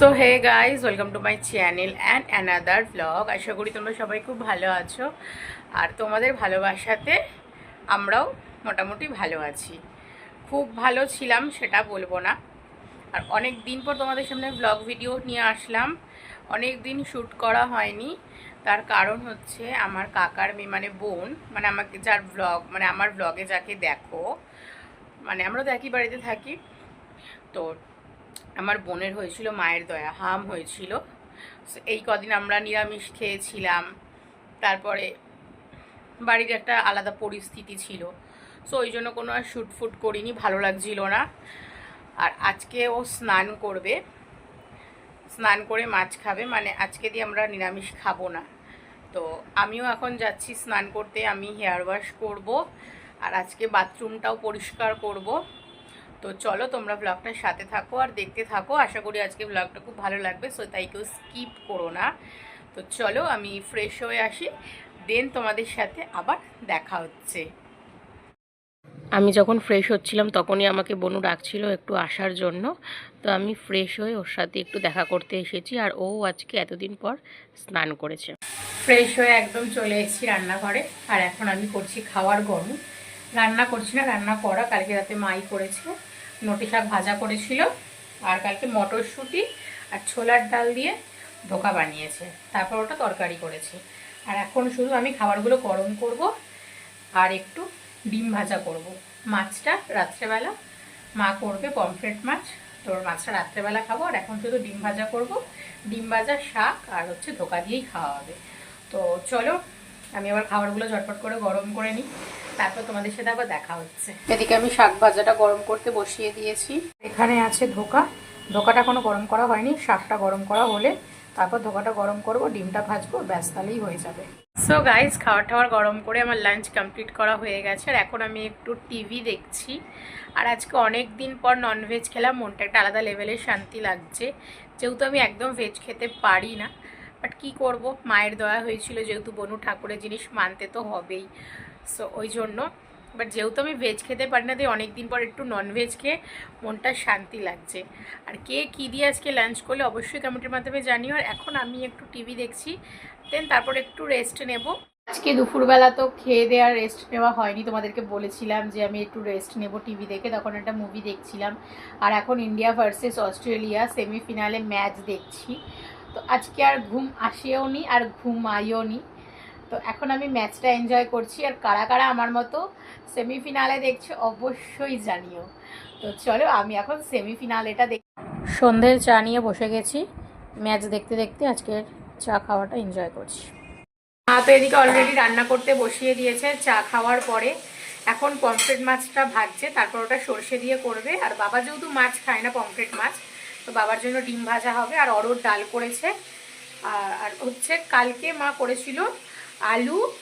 So hey guys welcome to my channel and another vlog আশা করি তোমরা সবাই খুব ভালো আছো। আর তোমাদের ভালোবাসাতে আমরাও মোটামুটি ভালো আছি। খুব ভালো ছিলাম, সেটা বলব না। আর অনেক দিন পর তোমাদের সামনে ব্লগ ভিডিও নিয়ে আসলাম। অনেক দিন শ্যুট করা হয়নি। তার কারণ হচ্ছে আমার কাকার মেয়ে মানে বোন মানে আমাকে যার ব্লগ মানে আমার ব্লগে যাকে দেখো মানে আমরা তো একই বাড়িতে থাকি। তো আমার বোনের হয়েছিল, মায়ের দয়া, হাম হয়েছিল। এই কদিন আমরা নিরামিষ খেয়েছিলাম। তারপরে বাড়ির একটা আলাদা পরিস্থিতি ছিল। সো ওই জন্য কোনো আর শ্যুট ফুট করিনি, ভালো লাগছিল না। আর আজকে ও স্নান করবে। স্নান করে মাছ খাবে মানে আজকে দিয়ে আমরা নিরামিষ খাব না। তো আমিও এখন যাচ্ছি স্নান করতে, আমি হেয়ার ওয়াশ করব। আর আজকে বাথরুমটাও পরিষ্কার করব। তো চলো তোমরা ব্লগটার সাথে থাকো আর দেখতে থাকো। আশা করি আজকে ব্লগটা খুব ভালো লাগবে সো তাই কেউ স্কিপ করো না। তো চলো আমি ফ্রেশ হয়ে আসি দেন তোমাদের সাথে আবার দেখা হচ্ছে। আমি যখন ফ্রেশ হচ্ছিলাম তখনই আমাকে বনু ডাকছিল একটু আসার জন্য, তো আমি ফ্রেশ হয়ে ওর সাথে একটু দেখা করতে এসেছি আর ও আজকে এতদিন পর স্নান করেছে। ফ্রেশ হয়ে একদম চলে এসেছি রান্নাঘরে, আর এখন আমি করছি খাওয়ার গরম। রান্না করছি না, রান্না করা, কালকে রাতে মাই করেছে। নটি শাক ভাজা করেছিল। আর কালকে মটরশুঁটি আর ছোলার ডাল দিয়ে ধোকা বানিয়েছে। তারপর ওটা তরকারি করেছে। আর এখন শুধু আমি খাবারগুলো গরম করব আর একটু ডিম ভাজা করব। মাছটা রাত্রেবেলা মা করবে পমফ্রেট মাছ। তোর মাছটা রাত্রেবেলা খাব আর এখন শুধু ডিম ভাজা করব। ডিম ভাজা শাক আর হচ্ছে ধোকা দিয়েই খাওয়া হবে। তো চলো, আমি আবার খাবারগুলো ঝটপট করে গরম করে নিই। তারপর তোমাদের সাথে আবার দেখা হচ্ছে। এদিকে আমি শাক ভাজাটা গরম করতে বসিয়ে দিয়েছি। এখানে আছে ধোকা। ধোকাটা কোনো গরম করা হয়নি শাকটা গরম করা হলে তারপর ধোকাটা গরম করব ডিমটা ভাজবো ব্যাস তাহলেই হয়ে যাবে। সো গাইজ খাবার টাবার গরম করে আমার লাঞ্চ কমপ্লিট করা হয়ে গেছে আর এখন আমি একটু টিভি দেখছি। আর আজকে অনেক দিন পর ননভেজ খেলাম মনটা একটা আলাদা লেভেলের শান্তি লাগছে। যেহেতু আমি একদম ভেজ খেতে পারি না বাট কি করব? মায়ের দয়া হয়েছিল যেহেতু বনু ঠাকুরের জিনিস মানতে তো হবেই। সো ওই জন্য। বাট যেহেতু আমি ভেজ খেতে পারি না, তাই অনেক দিন পর একটু ননভেজ খেয়ে মনটা শান্তি লাগছে। আর কে কী দিয়ে আজকে লাঞ্চ করলে অবশ্যই কমেন্টের মাধ্যমে জানিও। আর এখন আমি একটু টিভি দেখছি দেন তারপর একটু রেস্ট নেব। আজকে দুপুরবেলা তো খেয়ে দেওয়ার রেস্ট নেওয়া হয়নি, তোমাদেরকে বলেছিলাম যে আমি একটু রেস্ট নেব টিভি দেখে। তখন একটা মুভি দেখছিলাম। আর এখন ইন্ডিয়া ভার্সেস অস্ট্রেলিয়া সেমিফিনালে ম্যাচ দেখছি। তো আজকে আর ঘুম আসেও নি আর ঘুমাইও নি তো এখন আমি ম্যাচটা এনজয় করছি আর কারা কারা আমার মতো সেমিফিনালে দেখছে অবশ্যই জানিও। তো চলো আমি এখন সেমিফিনালেটা দেখ সন্ধ্যের চা নিয়ে বসে গেছি। ম্যাচ দেখতে দেখতে আজকের চা খাওয়াটা এনজয় করছি। মা তো এদিকে অলরেডি রান্না করতে বসিয়ে দিয়েছে। চা খাওয়ার পরে এখন পমফ্রেট মাছটা ভাজছে, তারপর ওটা সর্ষে দিয়ে করবে। আর বাবা যেহেতু মাছ খায় না পমফ্রেট মাছ, তো বাবার জন্য ডিম ভাজা হবে। আর অরোর ডাল করেছে। আর আর হচ্ছে কালকে মা করেছিল আলু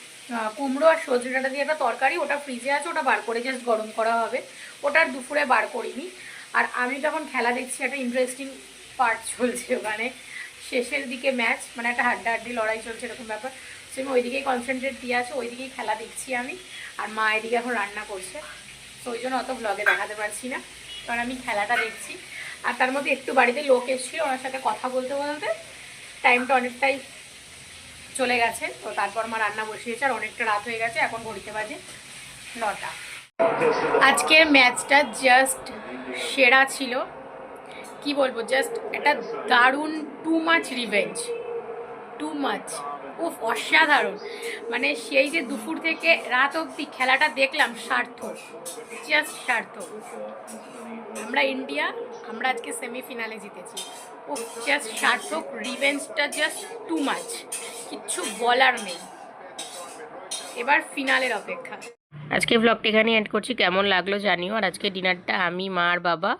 কুমড়ো আর সজনে ডাঁটা দিয়ে একটা তরকারি, ওটা ফ্রিজে আছে, ওটা বার করে জাস্ট গরম করা হবে। ওটা আর দুপুরে বার করিনি। আর আমি যখন খেলা দেখছি, একটা ইন্টারেস্টিং পার্ট চলছে ওখানে। শেষের দিকে ম্যাচ মানে একটা হাড্ডাহাড্ডি, লড়াই চলছে, এরকম ব্যাপার। সে আমি ওইদিকেই কনসেন্ট্রেট দিয়ে আছে, ওইদিকেই খেলা দেখছি আমি। আর মা এদিকে এখন রান্না করছে। তো ওই জন্য অত ব্লগে দেখাতে পারছি না। কারণ আমি খেলাটা দেখছি। আর তার মধ্যে একটু বাড়িতে লোক এসেছিল, ওনার সাথে কথা বলতে বলতে। টাইমটা অনেকটাই চলে গেছে। তো তারপর আমার রান্না বসিয়েছে আর অনেকটা রাত হয়ে গেছে, এখন ঘড়িতে বাজে নটা। আজকের ম্যাচটা জাস্ট সেরা ছিল। কি বলব জাস্ট একটা দারুণ too much revenge too much উফ, অসাধারণ। মানে সেই যে দুপুর থেকে রাত অবধি খেলাটা দেখলাম সার্থক। জাস্ট সার্থক। আমরা ইন্ডিয়া আমরা আজকে সেমিফিনালে জিতেছি। ও জাস্ট সার্থক রিভেঞ্জটা জাস্ট টু মাচ কিচ্ছু বলার নেই। এবার ফিনালের অপেক্ষা। আজকে ব্লগটা এখানে এন্ড করছি। কেমন লাগল জানিও। আর আজকে ডিনারটা আমি, মা আর বাবা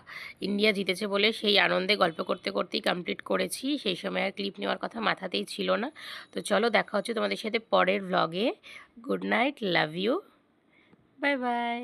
ইন্ডিয়া জিতেছে বলে সেই আনন্দে গল্প করতে করতেই কমপ্লিট করেছি। সেই সময় আর ক্লিপ নেওয়ার কথা মাথাতেই ছিল না। তো চলো দেখা হচ্ছে তোমাদের সাথে পরের ব্লগে good night love you bye bye